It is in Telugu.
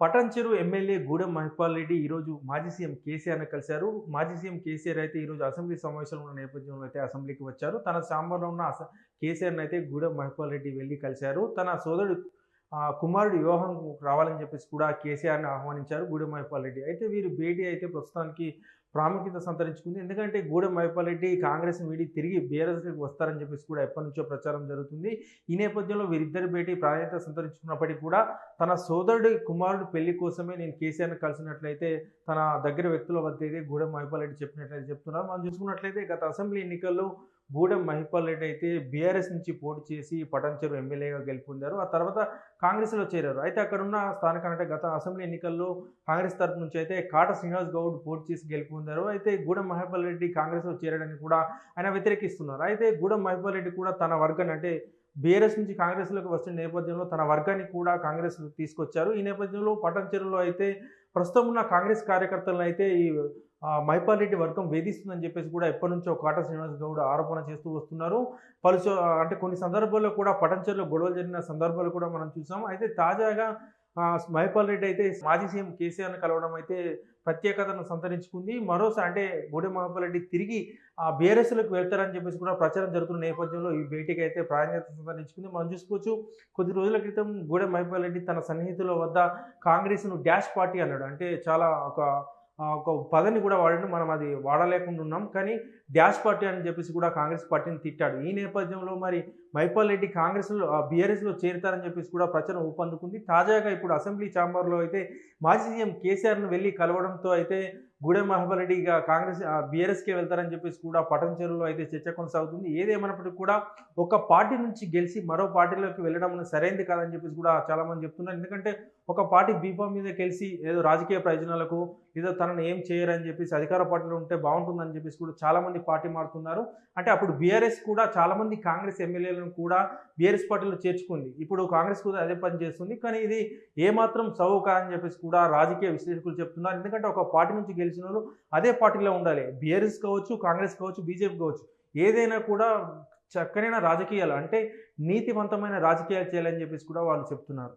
పటాన్చెరు ఎమ్మెల్యే గూడెం మహిపాల్ రెడ్డి ఈరోజు మాజీ సీఎం కేసీఆర్ని కలిశారు. మాజీ సీఎం కేసీఆర్ అయితే ఈరోజు అసెంబ్లీ సమావేశంలో ఉన్న నేపథ్యంలో అయితే అసెంబ్లీకి వచ్చారు. తన సాంబార్లో ఉన్న అస కేసీఆర్ని అయితే గూడెం మహిపాల్ రెడ్డి వెళ్ళి కలిశారు. తన సోదరుడు కుమారుడు వివాహం రావాలని చెప్పేసి కూడా కేసీఆర్ని ఆహ్వానించారు గూడెం మహిపాల్ రెడ్డి. అయితే వీరు భేటీ అయితే ప్రస్తుతానికి ప్రాముఖ్యత సంతరించుకుంది. ఎందుకంటే గూడెం మహిపాల్ కాంగ్రెస్ వీడి తిరిగి బీఆర్ఎస్కి వస్తారని చెప్పేసి కూడా ఎప్పటి నుంచో ప్రచారం జరుగుతుంది. ఈ నేపథ్యంలో వీరిద్దరి భేటీ ప్రాధాన్యత సంతరించుకున్నప్పటికీ కూడా తన సోదరుడి కుమారుడు పెళ్ళి కోసమే నేను కేసీఆర్ని కలిసినట్లయితే తన దగ్గర వ్యక్తుల వద్ద అయితే గూడెం మహిపాల్ చెప్పినట్లయితే చెప్తున్నారు. మనం చూసుకున్నట్లయితే గత అసెంబ్లీ ఎన్నికల్లో గూడెం మహిపాల్ రెడ్డి అయితే బీఆర్ఎస్ నుంచి పోటీ చేసి పటంచెరు ఎమ్మెల్యేగా గెలుపొందారు. ఆ తర్వాత కాంగ్రెస్లో చేరారు. అయితే అక్కడున్న స్థానికంటే గత అసెంబ్లీ ఎన్నికల్లో కాంగ్రెస్ తరపు నుంచి అయితే కాట శ్రీనివాస్ గౌడ్ పోటీ చేసి గెలుపొందారు. అయితే గూడెం మహిపాల్ రెడ్డి కాంగ్రెస్లో చేరడానికి కూడా ఆయన వ్యతిరేకిస్తున్నారు. అయితే గూడెం మహిపాల్ రెడ్డి కూడా తన వర్గాన్ని అంటే బీఆర్ఎస్ నుంచి కాంగ్రెస్లోకి వస్తున్న నేపథ్యంలో తన వర్గాన్ని కూడా కాంగ్రెస్ తీసుకొచ్చారు. ఈ నేపథ్యంలో పటంచెరులో అయితే ప్రస్తుతం ఉన్న కాంగ్రెస్ కార్యకర్తలను అయితే ఈ ఆ, మైపాల్ రెడ్డి వర్గం వేధిస్తుందని చెప్పేసి కూడా ఎప్పటి నుంచో కాటా శ్రీనివాస్ గౌడ్ ఆరోపణ చేస్తూ వస్తున్నారు. పలు అంటే కొన్ని సందర్భాల్లో కూడా పటంచర్లో గొడవలు జరిగిన సందర్భాలు కూడా మనం చూసాం. అయితే తాజాగా ఆ, మైపాల్ రెడ్డి అయితే మాజీ సీఎం కేసీఆర్ను కలవడం అయితే ప్రత్యేకతను సంతరించుకుంది. మరోసారి అంటే గూడెం మహిపాల్ రెడ్డి తిరిగి ఆ బీఆర్ఎస్లకు వెళ్తారని చెప్పేసి కూడా ప్రచారం జరుగుతున్న నేపథ్యంలో ఈ భేటీకి అయితే ప్రాధాన్యత సంతరించుకుంది. మనం చూసుకోవచ్చు కొద్ది రోజుల క్రితం గూడెం మహిపాల్ రెడ్డి తన సన్నిహితుల వద్ద కాంగ్రెస్ను డ్యాష్ పార్టీ అన్నాడు. అంటే చాలా ఒక ఒక పదని కూడా వాడడం మనం అది వాడలేకుండా ఉన్నాం. కానీ డ్యాష్ పార్టీ అని చెప్పేసి కూడా కాంగ్రెస్ పార్టీని తిట్టాడు. ఈ నేపథ్యంలో మరి మైపాల్ రెడ్డి కాంగ్రెస్లో బీఆర్ఎస్లో చేరుతారని చెప్పేసి కూడా ప్రచారం ఊపందుకుంది. తాజాగా ఇప్పుడు అసెంబ్లీ ఛాంబర్లో అయితే మాజీ సీఎం కేసీఆర్ను వెళ్ళి కలవడంతో అయితే గూడెం మహబల్ రెడ్డి ఇక కాంగ్రెస్ బీఆర్ఎస్కే వెళ్తారని చెప్పేసి కూడా పటంచెరులో అయితే చర్చ కొనసాగుతుంది. ఏదేమైనప్పటికీ కూడా ఒక పార్టీ నుంచి గెలిచి మరో పార్టీలోకి వెళ్ళడం సరైంది సరైనది కాదని చెప్పేసి కూడా చాలామంది చెప్తున్నారు. ఎందుకంటే ఒక పార్టీ బీఫామ్ మీద గెలిచి ఏదో రాజకీయ ప్రయోజనాలకు ఏదో తనను ఏం చేయరని చెప్పేసి అధికార పార్టీలో ఉంటే బాగుంటుందని చెప్పేసి కూడా చాలామంది పార్టీ మారుతున్నారు. అంటే అప్పుడు బీఆర్ఎస్ కూడా చాలామంది కాంగ్రెస్ ఎమ్మెల్యేలను కూడా బీఆర్ఎస్ పార్టీలో చేర్చుకుంది. ఇప్పుడు కాంగ్రెస్ కూడా అదే పని చేస్తుంది. కానీ ఇది ఏమాత్రం సౌకర్యం చెప్పేసి కూడా రాజకీయ విశ్లేషకులు చెప్తున్నారు. ఎందుకంటే ఒక పార్టీ నుంచి గెలిచిన వాళ్ళు అదే పార్టీలో ఉండాలి. బీఆర్ఎస్ కావచ్చు కాంగ్రెస్ కావచ్చు బీజేపీ కావచ్చు. ఏదైనా కూడా చక్కనైన రాజకీయాలు అంటే నీతివంతమైన రాజకీయాలు చేయాలని చెప్పేసి కూడా వాళ్ళు చెప్తున్నారు.